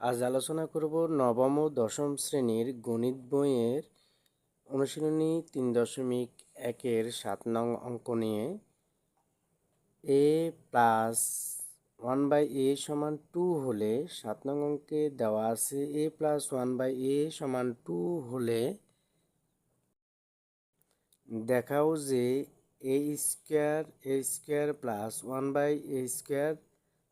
আজ আলোচনা করব নবম ও দশম শ্রেণির গণিত বইয়ের অনুশীলনী তিন দশমিক একের সাত নং অঙ্ক নিয়ে। A plus one by a সমান টু হলে সাত নং অঙ্কে দেওয়া আছে। A plus one by a সমান টু হলে দেখাও যে a square a square plus one by a square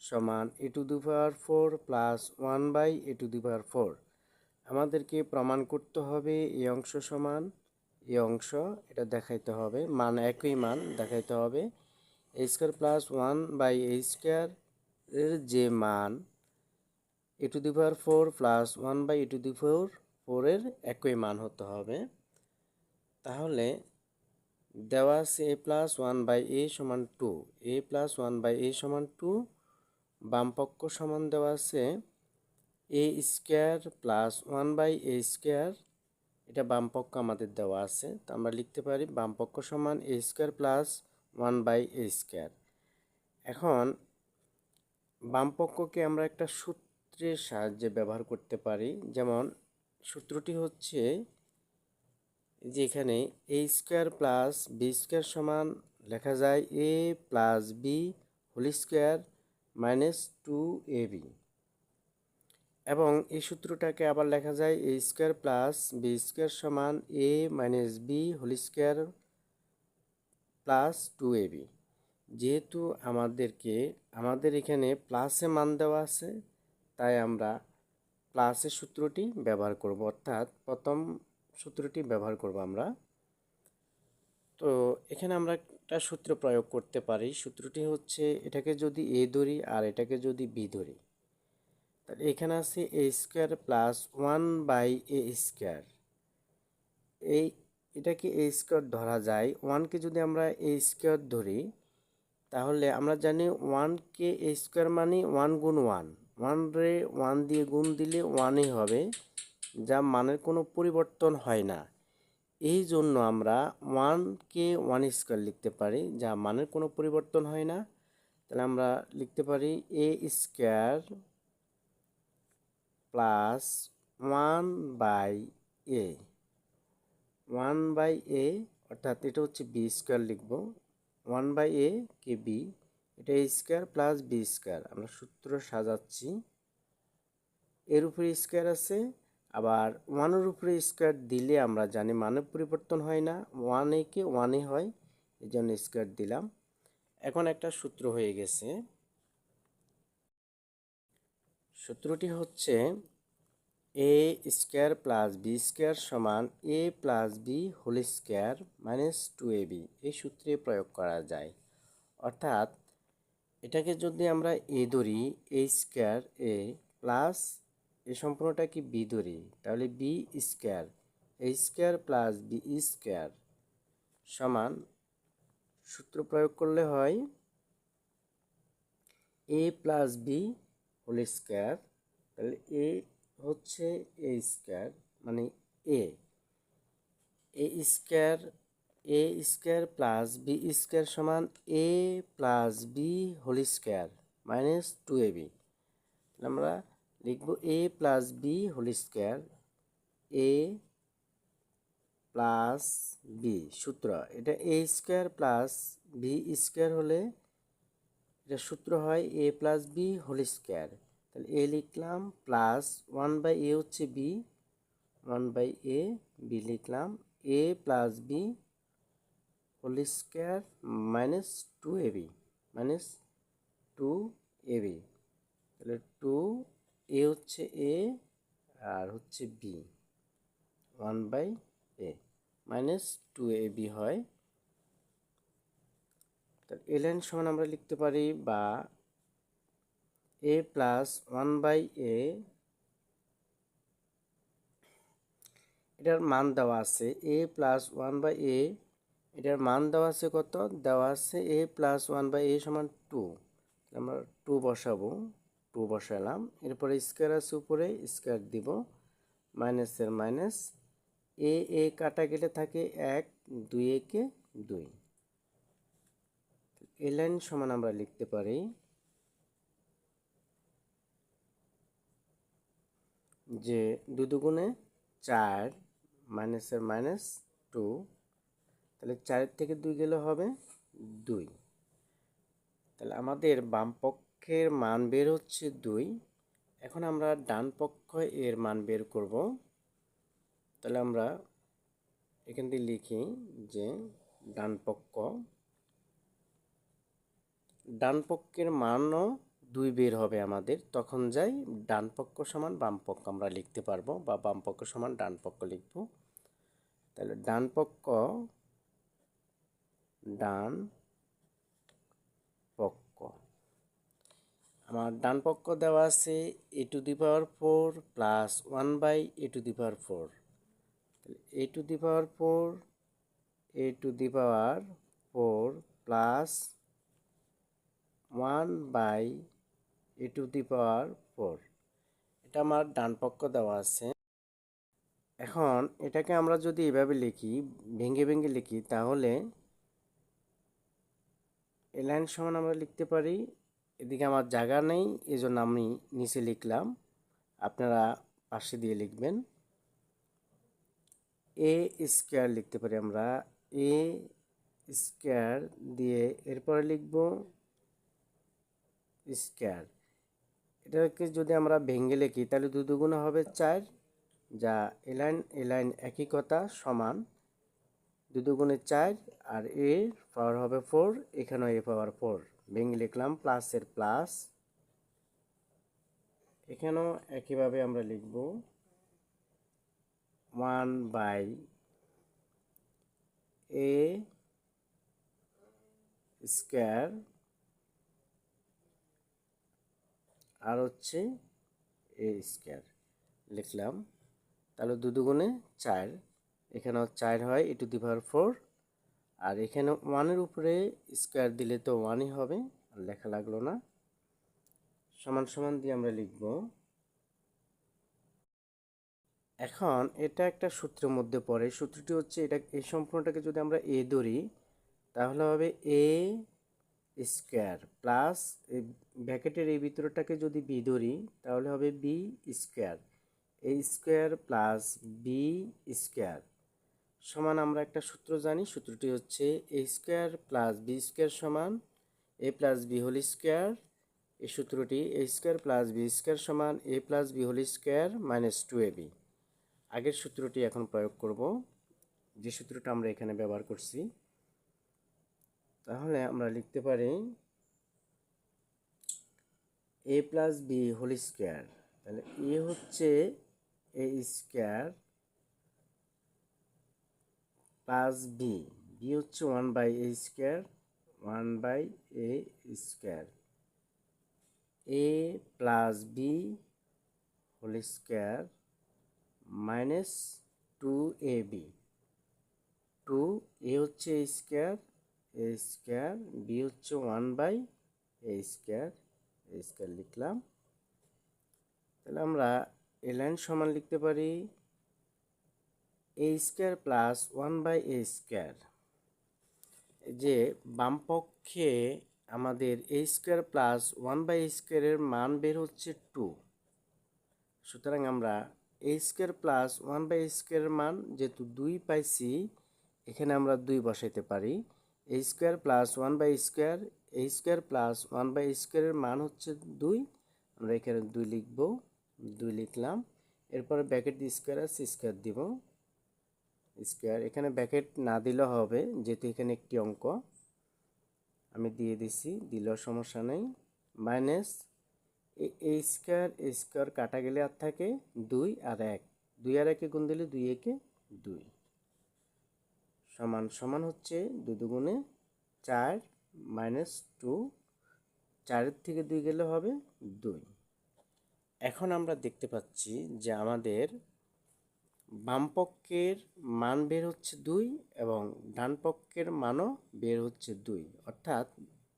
সমান a to the power four plus one by a to the power four. আমাদেরকে প্রমাণ করতে হবে এই অংশ সমান এই অংশ, এটা দেখাইতে হবে, মান একই মান দেখাইতে হবে। A square plus one by a square যে মান, a to the power four plus one by a to the four ফোরের একই মান হতে হবে। তাহলে দেওয়া আছে a plus one by a সমান two, a plus one by a সমান টু বামপক্ষ সমান দেওয়া আছে a square plus one by a square এটা বামপক্ষ আমাদের দেওয়া আছে, তো আমরা লিখতে পারি বামপক্ষ সমান a square plus one by a square এখন বামপক্ষকে আমরা একটা সূত্রের সাহায্যে ব্যবহার করতে পারি, যেমন সূত্রটি হচ্ছে যে এখানে a square plus b square সমান লেখা যায় a plus b whole square minus two a b এবং এই সূত্রটাকে আবার লেখা যায় a square plus b square সমান a minus b whole square plus two a b যেহেতু আমাদেরকে, আমাদের এখানে প্লাসে মান দেওয়া আছে, তাই আমরা প্লাসের সূত্রটি ব্যবহার করব। অর্থাৎ প্রথম সূত্রটি ব্যবহার করব আমরা। তো এখানে আমরা একটা সূত্র প্রয়োগ করতে পারি। সূত্রটি হচ্ছে এটাকে যদি এ ধরি আর এটাকে যদি বি ধরি। তাহলে এখানে আছে a square plus one by a square এই এটাকে এ স্কোয়ার ধরা যায়। ওয়ানকে যদি আমরা এ স্কোয়ার ধরি, তাহলে আমরা জানি ওয়ানকে এ স্কোয়ার মানে ওয়ান গুণ ওয়ান ওয়ান রে ওয়ান দিয়ে গুণ দিলে ওয়ানই হবে, যা মানের কোনো পরিবর্তন হয় না। এই জন্য আমরা ওয়ানকে ওয়ান স্কোয়ার লিখতে পারি, যা মানের কোনো পরিবর্তন হয় না। তাহলে আমরা লিখতে পারি a square plus one by a one by a অর্থাৎ এটা হচ্ছে বি স্কোয়ার লিখব। ওয়ান বাই এ কে বি এটা a square plus b square. আমরা সূত্র সাজাচ্ছি। এর উপরে স্কোয়ার আছে। আবার ওয়ানের উপরে স্কোয়ার দিলে আমরা জানি মানের পরিবর্তন হয় না, ওয়ান একে ওয়ানে হয় এই জন্য স্কোয়ার দিলাম। এখন একটা সূত্র হয়ে গেছে। সূত্রটি হচ্ছে a square plus b square সমান a plus b whole square minus two a b এই সূত্রে প্রয়োগ করা যায়। অর্থাৎ এটাকে যদি আমরা এ ধরি এ স্কোয়ার এ প্লাস এই সম্পূর্ণটা কি বি ধরি তাহলে b square a square plus b square সমান সূত্র প্রয়োগ করলে হয় a plus b whole square তাহলে এ হচ্ছে এ স্কোয়ার মানে a a square a square plus b square সমান a plus b whole square minus two a b আমরা লিখব a plus b whole square a plus b সূত্র। এটা a square plus b square হলে এটা সূত্র হয় a plus b whole square তাহলে এ লিখলাম প্লাস ওয়ান বাই এ হচ্ছে b one by a b লিখলাম a plus b whole square minus two a b minus two a b তাহলে two a হচ্ছে এ আর হচ্ছে b one by a minus two a b হয়। Line সমান আমরা লিখতে পারি বা a plus one by a এটার মান দেওয়া আছে। A plus one by a এটার মান দেওয়া আছে কত? দেওয়া আছে a plus one by a সমান টু আমরা টু বসাবো। টু বসালাম। এরপরে স্কোয়ার আছে উপরে স্কোয়ার দিব। মাইনাসের মাইনাস এ এ কাটা গেলে থাকে এক, দুই, একে দুই। এ লাইন সমান আমরা লিখতে পারি। যে দুই দুগুণে চার মাইনাসের মাইনাস টু তাহলে চারের থেকে দুই গেলে হবে দুই। তাহলে আমাদের বাম পক্ষের মান বের হচ্ছে দুই। এখন আমরা ডান পক্ষ এর মান বের করব। তাহলে আমরা এখান দিয়ে লিখি যে ডান পক্ষ। ডান পক্ষের মানও দুই বের হবে আমাদের। তখন যাই ডান পক্ষ সমান বাম পক্ষ আমরা লিখতে পারব বা বাম পক্ষ সমান ডান পক্ষ লিখব। তাহলে ডান পক্ষ ডান পক্ষ আমার ডান পক্ষ দেওয়া আছে a to the power four plus one by a to the power four a to the power four a to the power four plus one by a to the power four এটা আমার ডান পক্ষ দেওয়া আছে। এখন এটাকে আমরা যদি এভাবে লিখি, ভেঙে ভেঙে লিখি, তাহলে এ লাইন সমান আমরা লিখতে পারি এদিকে আমার জায়গা নেই, এজন্য আমি নিচে লিখলাম। আপনারা পাশে দিয়ে লিখবেন। এ স্কোয়ার লিখতে পারি আমরা। এ স্কোয়ার দিয়ে এরপরে লিখব স্কোয়ার। এটাকে যদি আমরা ভেঙে লিখি, তাহলে দু দুগুণে হবে চার, যা এলাইন এলাইন একই কথা, সমান। দু দুগুণে চার, আর এ পাওয়ার হবে ফোর, এখানেও এ পাওয়ার ফোর। ভেঙে লিখলাম প্লাসের প্লাস এখানেও একইভাবে আমরা লিখব ওয়ান বাই এ স্কোয়ার আর হচ্ছে এ স্কোয়ার লিখলাম। তাহলে দু দুগুণে চার। এখানেও চার হয় এ টু দি পাওয়ার ফোর আর এখানে ওয়ানের উপরে স্কোয়ার দিলে তো ওয়ানই হবে, আর লেখা লাগল না। সমান সমান দিয়ে আমরা লিখব। এখন এটা একটা সূত্রের মধ্যে পড়ে, সূত্রটি হচ্ছে এটা এই সম্পূর্ণটাকে যদি আমরা এ ধরি, তাহলে হবে এ স্কোয়ার প্লাস এই ব্যাকেটের এই ভিতরটাকে যদি বি ধরি, তাহলে হবে b square. A square plus b square. সমান আমরা একটা সূত্র জানি, সূত্রটি হচ্ছে a square plus b square সমান a plus b whole square এই সূত্রটি a square plus b square সমান a plus b whole square minus two a b আগের সূত্রটি এখন প্রয়োগ করব, যে সূত্রটা আমরা এখানে ব্যবহার করছি। তাহলে আমরা লিখতে পারি a plus b whole square তাহলে এ হচ্ছে a square plus b b হচ্ছে one by a square one by a square a plus b whole square minus two a b two a হচ্ছে a square a square b হচ্ছে one by a square a square লিখলাম। তাহলে আমরা এ line সমান লিখতে পারি। A square plus one by a square যে বামপক্ষে আমাদের a square plus one by স্কোয়ারের মান বের হচ্ছে টু সুতরাং আমরা a square plus one by স্কোয়ারের মান যেহেতু দুই পাইছি, এখানে আমরা দুই বসাইতে পারি। A square plus one by square a square plus one by স্কোয়ারের মান হচ্ছে দুই। আমরা এখানে দুই লিখব, দুই লিখলাম। এরপরে ব্যাকেট স্কোয়ার আছে স্কোয়ার দিব। স্কোয়ার। এখানে ব্যাকেট না দিলেও হবে, যেহেতু এখানে একটি অঙ্ক। আমি দিয়ে দিছি, দিলেও সমস্যা নেই। মাইনাস এই স্কোয়ার, এ স্কোয়ার কাটা গেলে আর থাকে দুই আর এক। দুই আর একে গুণ দিলে দুই একে দুই। সমান সমান হচ্ছে দুই দুগুণে চার মাইনাস টু। চারের থেকে দুই গেলে হবে দুই। এখন আমরা দেখতে পাচ্ছি যে আমাদের বামপক্ষের মান বের হচ্ছে দুই এবং ডান পক্ষের মানও বের হচ্ছে দুই। অর্থাৎ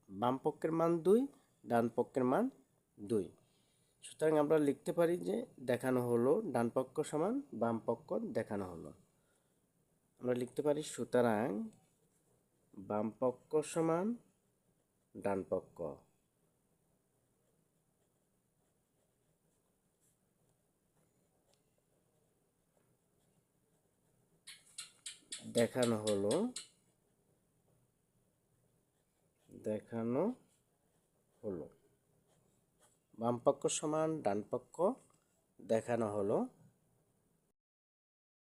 বামপক্ষের মান দুই ডান পক্ষের মান দুই। সুতরাং আমরা লিখতে পারি যে দেখানো হলো ডান পক্ষ সমান বাম পক্ষ দেখানো হলো। আমরা লিখতে পারি সুতরাং বাম পক্ষ সমান ডান পক্ষ দেখানো হলো। দেখানো হলো। বাম পক্ষ সমান ডান পক্ষ দেখানো হলো।